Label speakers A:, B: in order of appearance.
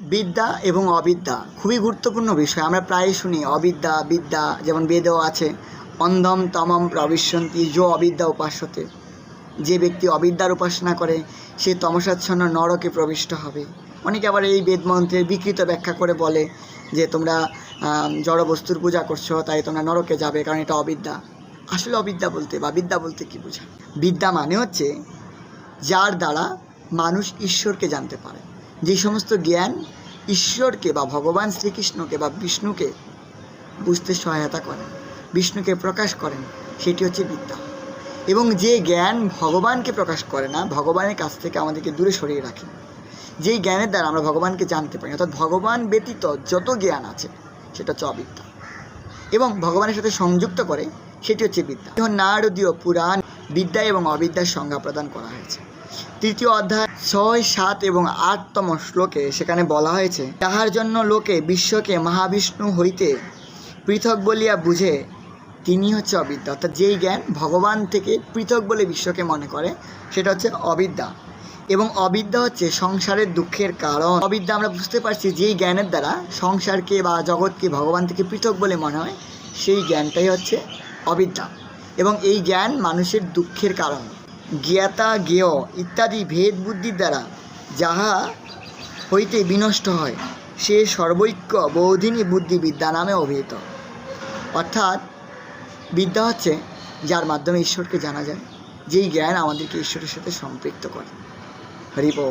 A: বিদ্যা এবং অবিদ্যা খুবই গুরুত্বপূর্ণ বিষয়। আমরা প্রায়ই শুনি অবিদ্যা বিদ্যা যেমন বেদেও আছে অন্ধম তমম প্রবিশ্যন্তি যো অবিদ্যা উপাস্যতে। যে ব্যক্তি অবিদ্যার উপাসনা করে সে তমসাচ্ছন্ন নরকে প্রবিষ্ট হবে। অনেকে আবার এই বেদ মন্ত্রের বিকৃত ব্যাখ্যা করে বলে যে তোমরা আম, জড় বস্তুর পূজা করছ তাই তোমরা নরকে যাবে কারণ এটা অবিদ্যা। আসলে অবিদ্যা বলতে বা বিদ্যা বলতে কি বোঝায়? বিদ্যা মানে হচ্ছে যার দ্বারা মানুষ ঈশ্বরকে জানতে পারে। যে সমস্ত জ্ঞান ঈশ্বরকে বা ভগবান শ্রীকৃষ্ণকে বা বিষ্ণুকে বুঝতে সহায়তা করেন, বিষ্ণুকে প্রকাশ করেন, সেটি হচ্ছে বিদ্যা। এবং যে জ্ঞান ভগবানকে প্রকাশ করে না, ভগবানের কাছ থেকে আমাদেরকে দূরে সরিয়ে রাখে। যেই জ্ঞানের দ্বারা আমরা ভগবানকে জানতে পারি, অর্থাৎ ভগবান ব্যতীত যত জ্ঞান আছে, সেটা হচ্ছে অবিদ্যা। এবং ভগবানের সাথে সংযুক্ত করে সেটি হচ্ছে বিদ্যা। নারদীয় পুরাণ বিদ্যা এবং অবিদ্যার সংজ্ঞা প্রদান করা হয়েছে। তৃতীয় অধ্যায় ছয়, সাত এবং আটতম শ্লোকে সেখানে বলা হয়েছে তাহার জন্য লোকে বিশ্বকে মহাবিষ্ণু হইতে পৃথক বলিয়া বুঝে, তিনি হচ্ছে অবিদ্যা। অর্থাৎ যেই জ্ঞান ভগবান থেকে পৃথক বলে বিশ্বকে মনে করে, সেটা হচ্ছে অবিদ্যা। এবং অবিদ্যা হচ্ছে সংসারের দুঃখের কারণ। অবিদ্যা আমরা বুঝতে পারছি যেই জ্ঞানের দ্বারা সংসারকে বা জগৎকে ভগবান থেকে পৃথক বলে মনে হয়, সেই জ্ঞানটাই হচ্ছে অবিদ্যা এবং এই জ্ঞান মানুষের দুঃখের কারণ। জ্ঞাতা, জ্ঞেয় ইত্যাদি ভেদ বুদ্ধির দ্বারা যাহা হইতে বিনষ্ট হয়, সে সর্বৈক্য বৌধিনী বুদ্ধিবিদ্যা নামে অভিহিত। অর্থাৎ বিদ্যা হচ্ছে যার মাধ্যমে ঈশ্বরকে জানা যায়, যেই জ্ঞান আমাদেরকে ঈশ্বরের সাথে সম্পৃক্ত করে। হরিব